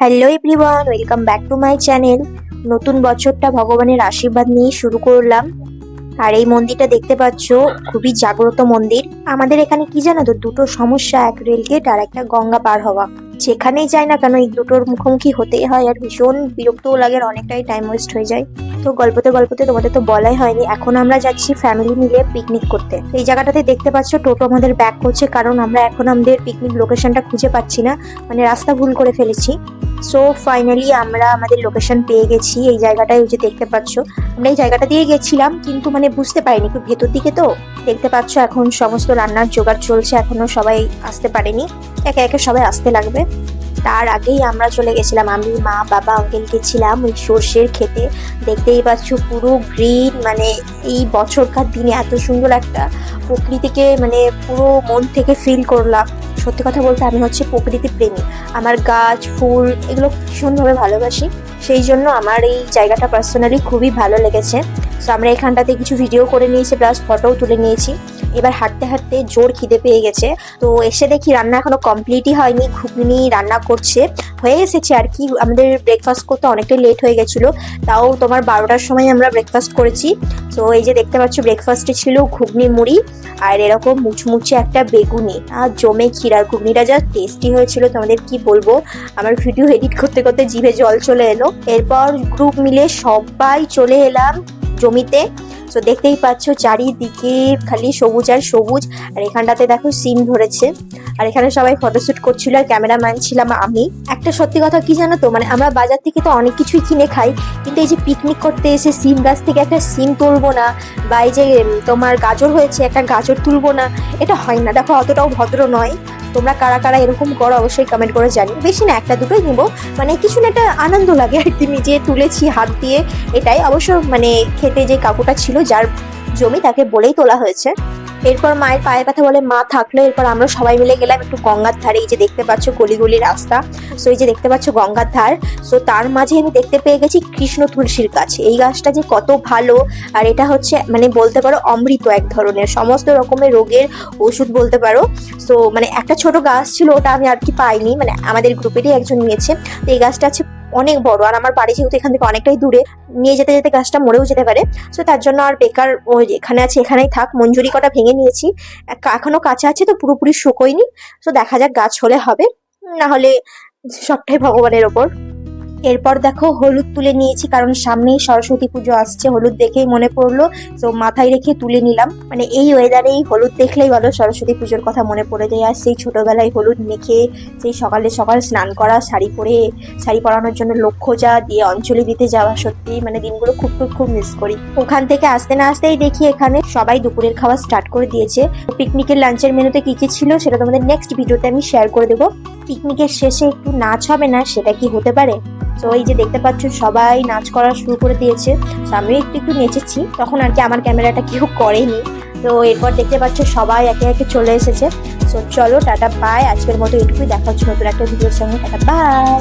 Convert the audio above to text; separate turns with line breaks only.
Hello everyone welcome back to my channel নতুন বছরটা ভগবানের আশীর্বাদ নিয়ে শুরু করলাম। আর এই মন্দিরটা দেখতে পাচ্ছ, খুবই জাগ্রত মন্দির। আমাদের এখানে কি জানো তো, দুটো সমস্যা, এক রেলগেট আর একটা গঙ্গা পার হওয়া। যেখানেই যায় না কেন, এই দুটোর মুখোমুখি হতেই হয় আর ভীষণ বিরক্তও লাগে আর অনেকটাই টাইম ওয়েস্ট হয়ে যায়। তো গল্পতে গল্পতে তোমাদের তো বলাই হয়নি, এখন আমরা যাচ্ছি ফ্যামিলি মিলে পিকনিক করতে। এই জায়গাটাতে দেখতে পাচ্ছ, টোটো আমাদের ব্যাক করছে কারণ আমরা এখন আমাদের পিকনিক লোকেশনটা খুঁজে পাচ্ছি না। মানে রাস্তা ভুল করে ফেলেছি। সো ফাইনালি আমরা আমাদের লোকেশন পেয়ে গেছি এই জায়গাটায়, ওই যে দেখতে পাচ্ছ। আমরা এই জায়গাটা দিয়ে গেছিলাম, কিন্তু মানে বুঝতে পারিনি একটু ভেতর দিকে তো। দেখতে পাচ্ছ এখন সমস্ত রান্নার জোগাড় চলছে, এখনও সবাই আসতে পারেনি। একে একে সবাই আসতে লাগবে। তার আগেই আমরা চলে গেছিলাম। আমি, মা, বাবা আঙ্কেল গেছিলাম ওই সর্ষের খেতে দেখতেই পাচ্ছ পুরো গ্রিন মানে এই বছরকার দিনে এত সুন্দর একটা প্রকৃতিকে মানে পুরো মন থেকে ফিল করলাম। সত্যি কথা বলতে আমি হচ্ছে প্রকৃতি প্রেমী। আমার গাছ, ফুল এগুলো ভীষণভাবে ভালোবাসি। সেই জন্য আমার এই জায়গাটা পার্সোনালি খুবই ভালো লেগেছে। তো আমরা এখানটাতে কিছু ভিডিও করে নিয়েছি প্লাস ফটোও তুলে নিয়েছি। এবার হাঁটতে হাঁটতে জোর খিদে পেয়ে গেছে। তো এসে দেখি রান্না এখনও কমপ্লিটই হয়নি, ঘুগনি রান্না করছে। হয়ে এসেছে আর কি, আমাদের ব্রেকফাস্ট করতে অনেকটাই লেট হয়ে গেছিল। তাও তোমার বারোটার সময় আমরা ব্রেকফাস্ট করেছি। তো এই যে দেখতে পাচ্ছ ব্রেকফাস্টে ছিল ঘুগনি মুড়ি আর এরকম মুচমুচে একটা বেগুনি। আর জমে ক্ষীরার ঘুগনিটা যা টেস্টি হয়েছিল, তোমাদের কি বলব? আমার ভিডিও এডিট করতে করতে জিভে জল চলে এলো। এরপর গ্রুপ মিলে সবাই চলে এলাম। জমিতে। তো দেখতেই পাচ্ছ চারিদিকে খালি সবুজ আর সবুজ। আর এখানটাতে দেখো সিম ধরেছে। আর এখানে সবাই ফটোশ্যুট করছিল আর ক্যামেরাম্যান ছিলাম আমি। একটা সত্যি কথা কি জানো তো? মানে আমরা বাজার থেকে তো অনেক কিছুই কিনে খাই। কিন্তু এই যে পিকনিক করতে এসে সিম গাছ থেকে একটা সিম তুলবো না, বা এই যে তোমার গাজর হয়েছে, একটা গাজর তুলবো না, এটা হয় না। দেখো, অতটাও ভদ্র নয়। তোমরা কারা কারা এরকম করো, অবশ্যই কমেন্ট করে জানি বেশি না, একটা দুটোই নিবো। মানে কিছু না, একটা আনন্দ লাগে আর কি নিজে তুলেছি হাত দিয়ে এটাই। অবশ্য মানে খেতে যে কাকুটা ছিল, যার জমি তাকে বলেই তোলা হয়েছে। এরপর মায়ের পায়ে ব্যথা বলে মা থাকল। এরপর আমরা সবাই মিলে গেলাম একটু গঙ্গার ধারে। এই যে দেখতে পাচ্ছ গলি গলি রাস্তা। সো এই যে দেখতে পাচ্ছ গঙ্গার ধার। সো তার মাঝে আমি দেখতে পেয়ে গেছি কৃষ্ণ তুলসীর গাছ। এই গাছটা যে কত ভালো। আর এটা হচ্ছে মানে বলতে পারো অমৃত এক ধরনের। সমস্ত রকমের রোগের ওষুধ বলতে পারো। সো মানে একটা ছোট গাছ ছিল, ওটা আমি আর কি পাইনি। মানে আমাদের গ্রুপেরই একজন নিয়েছে। তো এই গাছটা আছে অনেক বড়। আর আমার বাড়ি যেহেতু এখান থেকে অনেকটাই দূরে, নিয়ে যেতে যেতে গাছটা মরেও যেতে পারে। সো তার জন্য আর বেকার ওই এখানে আছে, এখানেই থাক। মঞ্জুরি কটা ভেঙে নিয়েছি। এখনও কাঁচা আছে তো, পুরোপুরি শুকোয়নি। তো দেখা যাক গাছ হলে হবে। না হলে সবটাই ভগবানের ওপর। এরপর দেখো হলুদ তুলে নিয়েছি, কারণ সামনেই সরস্বতী পুজো আসছে, হলুদ দেখেই মনে পড়ল তো মাথায় রেখে তুলে নিলাম। মানে এই ওয়েদারে এই হলুদ দেখলেই বলো সরস্বতী পুজোর কথা মনে পড়ে যায়, আর সেই ছোটবেলায় হলুদ মেখে সেই সকালে সকাল স্নান করা, শাড়ি পরে, শাড়ি পরানোর জন্য লক্ষ্য যা দিয়ে অঞ্জলি দিতে যাওয়া সত্যি মানে দিনগুলো খুব খুব খুব মিস করি। ওখান থেকে আসতে না আসতেই দেখি এখানে সবাই দুপুরের খাওয়া স্টার্ট করে দিয়েছে। পিকনিকের লাঞ্চের মেনুতে কি কি ছিল সেটা তোমাদের নেক্সট ভিডিওতে আমি শেয়ার করে দেবো। পিকনিকের শেষে একটু নাচ হবে না, সেটা কি হতে পারে? তো এই যে দেখতে পাচ্ছ, সবাই নাচ করা শুরু করে দিয়েছে। তো আমিও একটু একটু নেচেছি, তখন আর কি আমার ক্যামেরাটা কেউ করেনি। তো এরপর দেখতে পাচ্ছ, সবাই একে একে চলে এসেছে। তো চলো, টাটা বাই আজকের মতো এটুকুই, দেখা হচ্ছে নতুন একটা ভিডিওর সঙ্গে। Tata bye